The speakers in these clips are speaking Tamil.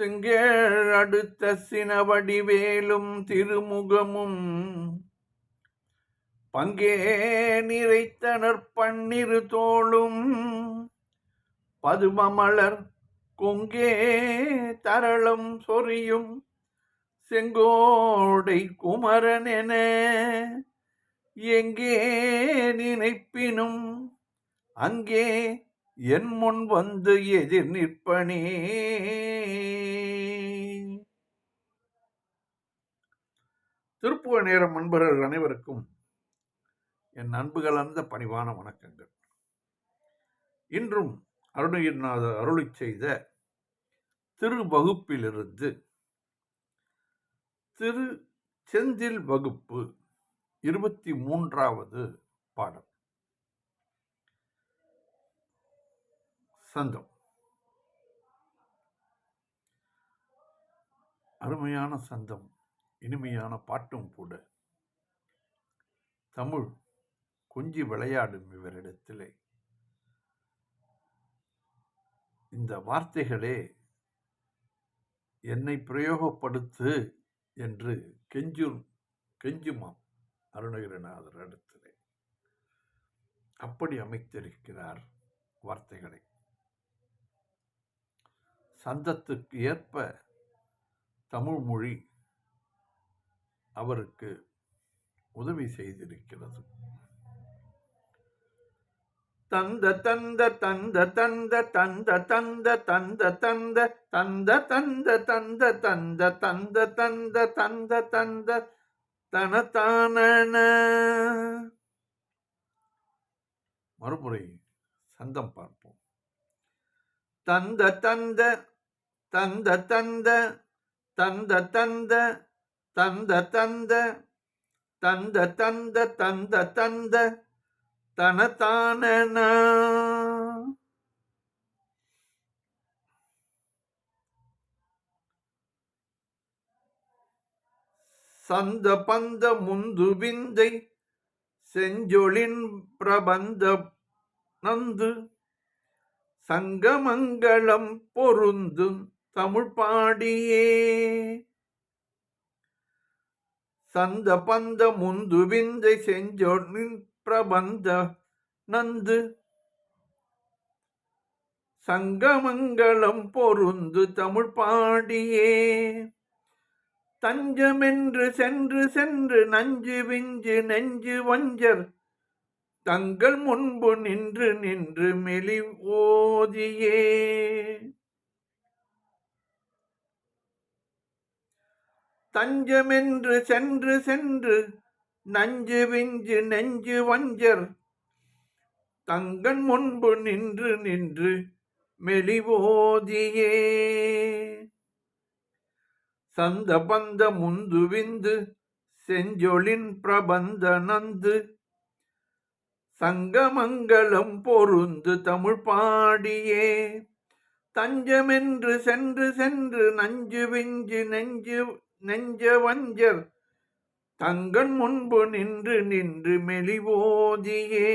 செங்கேழ் அடுத்த சினவடிவேலும் திருமுகமும். பங்கே நிறைத்தனர் பன்னிரு தோளும். பதுமமலர் கொங்கே தரளம் சொரியும். செங்கோடை குமரன் என எங்கே நினைப்பினும் அங்கே என் முன் வந்து எதிர் நிற்பனே. திருப்புவ நேரம் அன்பர்கள் அனைவருக்கும் என் அன்பு கலந்த பணிவான வணக்கங்கள். இன்றும் அருணகிரிநாதர் அருளி செய்த திருவகுப்பிலிருந்து திரு செந்தில் வகுப்பு இருபத்தி மூன்றாவது பாடம் சந்தம் அருமையான சந்தம் இனிமையான பாட்டும் கூட. தமிழ் கொஞ்சி விளையாடும் இவரிடத்திலே. இந்த வார்த்தைகளே என்னை பிரயோகப்படுத்து என்று கெஞ்சும் கெஞ்சுமாம் அருணகிரிநாதர் இடத்திலே. அப்படி அமைத்திருக்கிறார் வார்த்தைகளை. சந்தத்துக்கு ஏற்ப தமிழ் மொழி அவருக்கு உதவி செய்திருக்கிறது தந்த தந்த தந்த தந்த தந்த தந்த தந்த தந்த தந்த தந்த தந்த தந்த தந்த தந்த தந்த தந்த தனத்தான மறுமுறை சந்தம் பார்ப்போம் தந்த தந்த தந்த தந்த தந்த தந்த தந்த தந்த தந்த தந்த தந்த தந்த தனத்தான சந்த பந்த முந்து விந்தை செஞ்சொழின் பிரபந்த நந்து சங்கமங்களம் பொருந்தும் தமிழ் பாடியே. சந்த பந்த முந்து விந்தை செஞ்சொலின் பிரபந்த நந்து. சங்கமங்களம் பொருந்து தமிழ் பாடியே. தஞ்சமென்று சென்று சென்று நஞ்சு விஞ்சு நெஞ்சு வஞ்சர். தங்கள் முன்பு நின்று நின்று மெலி ஓதியே தஞ்சமென்று சென்று சென்று நஞ்சு விஞ்சு நெஞ்சு வஞ்சர் தங்கன் முன்பு நின்று நின்று மெலிவோதியே. சந்த பந்த முந்து விந்து செஞ்சொலின் பிரபந்த நந்து சங்கமங்கலம் பொருந்து தமிழ் பாடியே. தஞ்சமென்று சென்று சென்று நஞ்சு விஞ்சு நெஞ்சு நெஞ்ச வஞ்சர் தங்கன் முன்பு நின்று நின்று மெலிவோதியே.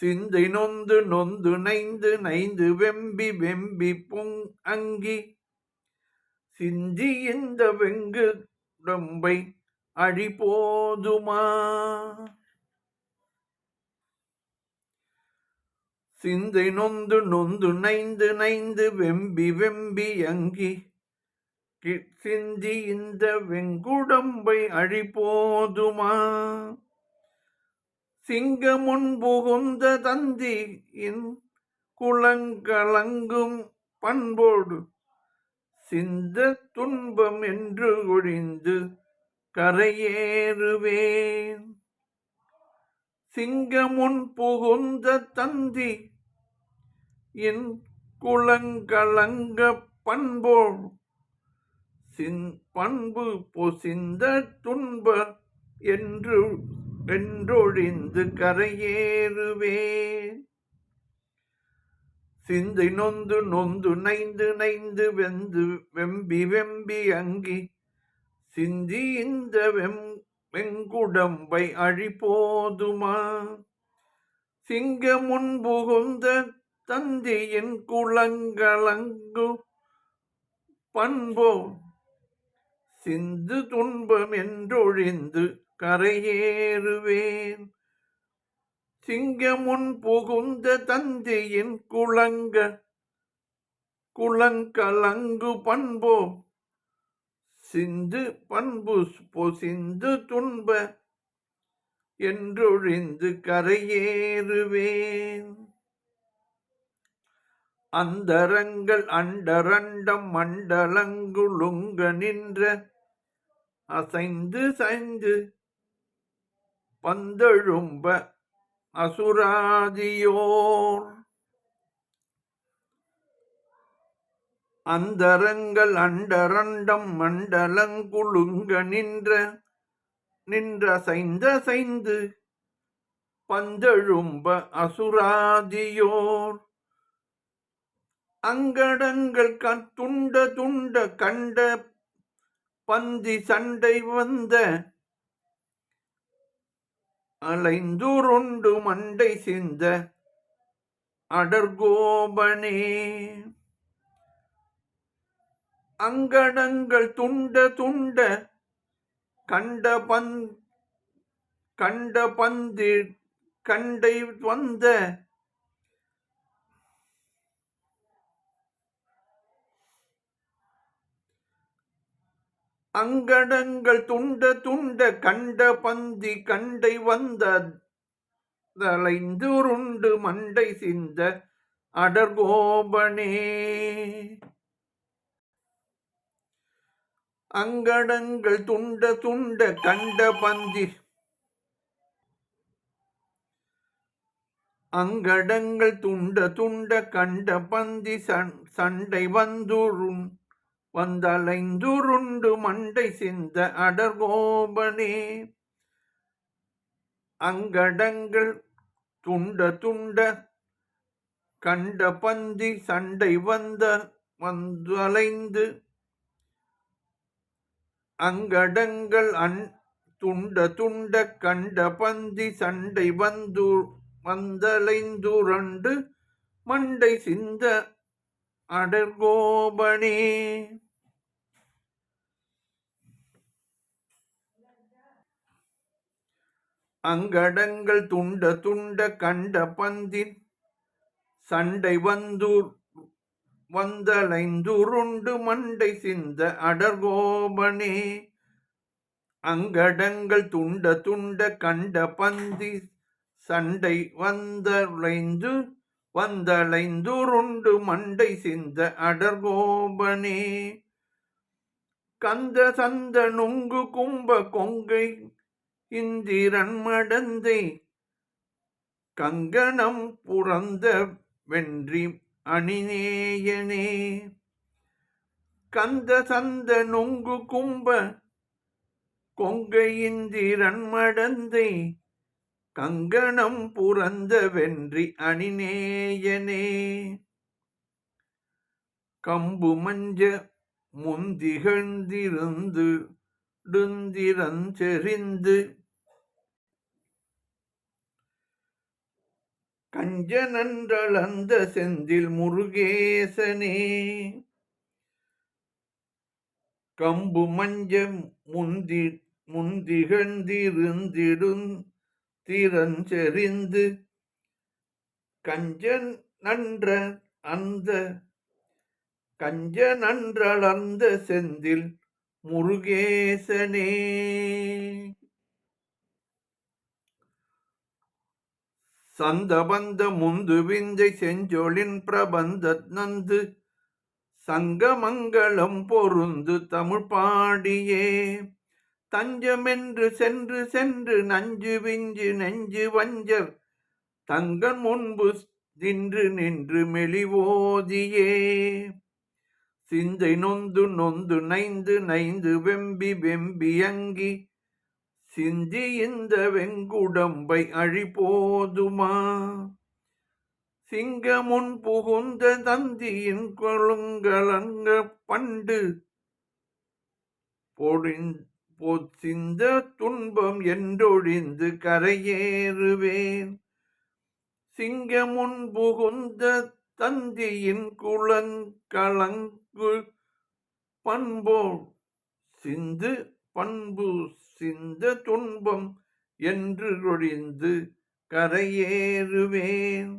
சிந்தை நொந்து நொந்து நைந்து நைந்து வெம்பி வெம்பி புங் அங்கி. சிந்தி இந்த வெங்கு உடம்பை அழி சிந்தை நொந்து நொந்து நைந்து நைந்து வெம்பி வெம்பி அங்கி சிந்தி இந்த வெங்குடம்பை அழி போதுமா சிங்க முன் புகுந்த தந்தி இன் குளங்கலங்கும் பண்போடு சிந்த துன்பம் என்று ஒழிந்து கரையேறுவேன். சிங்கமுன் புகுந்த தந்தி என் குளங்கலங்க பண்போள் சின் பண்பு பொசிந்த துன்ப என்று என்றொழிந்து கரையேறுவேன் சிந்தை நொந்து நொந்து நைந்து நைந்து வெந்து வெம்பி வெம்பி அங்கி சிந்தி இந்த வெம் வெங்குடம்பை அழி போதுமா சிங்க முன்புகுந்த தந்தியின் குளங்களங்கு பண்போ சிந்து துன்பம் என்றொழிந்து கரையேறுவேன். சிங்கமுன் புகுந்த தந்தியின் குளங்க குளங்கலங்கு பண்போ சிந்து பண்பு பொசிந்து துன்ப என்றொழிந்து கரையேறுவேன். அந்தரங்கள் அண்டரண்டம் மண்டலங்குழுங்க நின்ற அசைந்து சைந்து பந்தழும்ப அசுராதியோர். அந்தரங்கள் அண்டரண்டம் மண்டலங்குழுங்க நின்ற நின்ற சைந்த சைந்து பந்தழும்ப அசுராதியோர். அங்கடங்கள் துண்ட துண்ட கண்ட பந்தி சண்டை வந்த அலைந்துருண்டு மண்டை சிந்த அடர்கோபனே. அங்கடங்கள் துண்ட துண்ட கண்ட பந் கண்ட பந்தி கண்டை வந்த அங்கடங்கள் துண்ட துண்ட கண்ட பந்தி கண்டை வந்த தலைந்துருண்டு மண்டை சிந்த அடர்கோபனே. அங்கடங்கள் துண்ட துண்ட கண்ட பந்தி அங்கடங்கள் துண்ட துண்ட கண்ட பந்தி சண்டை வந்துருண் வந்தலைந்துருண்டு மண்டை சிந்த அடர்கோபனே. அங்கடங்கள் துண்ட துண்ட கண்ட பந்தி சண்டை வந்த வந்தலைந்து. அங்கடங்கள் அன் துண்ட துண்ட கண்ட பந்தி சண்டை வந்து வந்தலைந்துரண்டு மண்டை சிந்த அடர்கோபனே. அங்கடங்கள் துண்ட துண்ட கண்ட பந்தின் சண்டை வந்து வந்தலைந்துருண்டு மண்டை சிந்த அடர்கோபனே. அங்கடங்கள் துண்ட துண்ட கண்ட பந்தி சண்டை வந்தலைந்து வந்தலைந்துருண்டு மண்டை சிந்த அடர்கோபனே. கந்த சந்த நுங்கு கும்ப கொங்கை இந்திரன் மடந்தை கங்கணம் புறந்த வென்றி அணிநேயனே. கந்த சந்த நொங்கு கும்ப கொங்கை இந்திரன் மடந்தை கங்கணம் புறந்த வென்றி அணிநேயனே. கம்பு மஞ்ச முந்திகழ்ந்திருந்து டுந்திரஞ்செறிந்து கஞ்சனன்றளந்த செந்தில் முருகேசனே. கம்பு மஞ்ச முந்தி முந்திகழ்ந்திருந்திடும் திறஞ்செறிந்து கஞ்சன் நன்ற அந்த கஞ்ச நன்றளர்ந்த செந்தில் முருகேசனே. சந்தபந்த முந்து விந்தை செஞ்சொழின் பிரபந்த நந்து சங்கமங்கலம் பொருந்து தமிழ் பாடியே. தஞ்சமென்று சென்று சென்று நஞ்சு விஞ்சு நெஞ்சு வஞ்சர் தங்கன் முன்பு நின்று நின்று மெலிவோதியே. சிந்தை நொந்து நொந்து நைந்து நைந்து வெம்பி வெம்பி அங்கி சிந்தி இந்த வெங்குடம்பை அழிபோதுமா சிங்கமுன் புகுந்த தந்தியின் கொழுங்கலங்க பண்டு பொசிந்த துன்பம் என்றொழிந்து கரையேறுவேன். சிங்கமுன் புகுந்த தந்தியின் குளங்கலங்கு பண்போல் சிந்து பண்பு சிந்த துன்பம் என்று ஒழிந்து கரையேறுவேன்.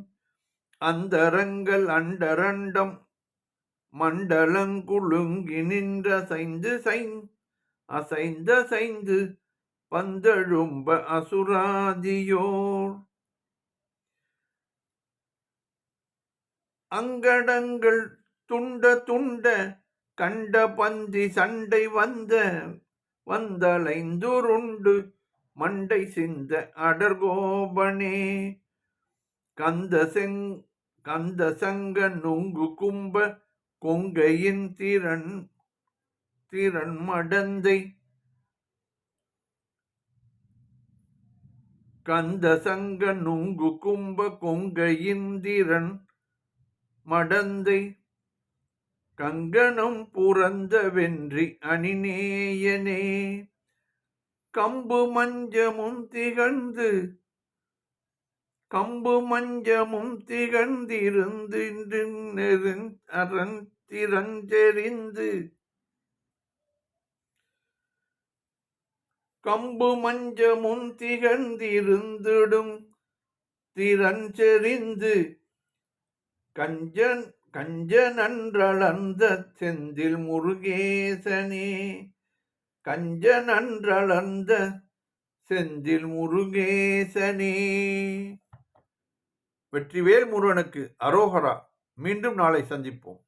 அந்தரங்கள் அண்டரண்டம் மண்டலங்குழுங்கி நின்ற சைந்து சைன் அசைந்த சைந்து பந்தழும்ப அசுராதியோர். அங்கடங்கள் துண்ட துண்ட கண்ட பந்தி சண்டை வந்த வந்தலைந்துருண்டு மண்டை சிந்த அடர்கோபனே. கந்த செங் கந்த சங்க நுங்கு கும்ப கொங்கையின் திறன் திறன் மடந்தை. கந்த சங்க நுங்கு கும்ப கொங்கையின் திறன் மடந்தை கங்கணம் புறந்த வென்றி அணிநேயனே கம்பு மஞ்சமும் திகழ்ந்து கம்பு மஞ்சமும் திகழ்ந்திருந்து அறந்திரஞ்செறிந்து கம்பு மஞ்சமும் திகழ்ந்திருந்திடும் திறஞ்செறிந்து கஞ்சன் கஞ்சனன்றளர்ந்த செந்தில் முருகேசனே. கஞ்சனன்றளர்ந்த செந்தில் முருகேசனே. வெற்றிவேல் முருகனுக்கு அரோகரா. மீண்டும் நாளை சந்திப்போம்.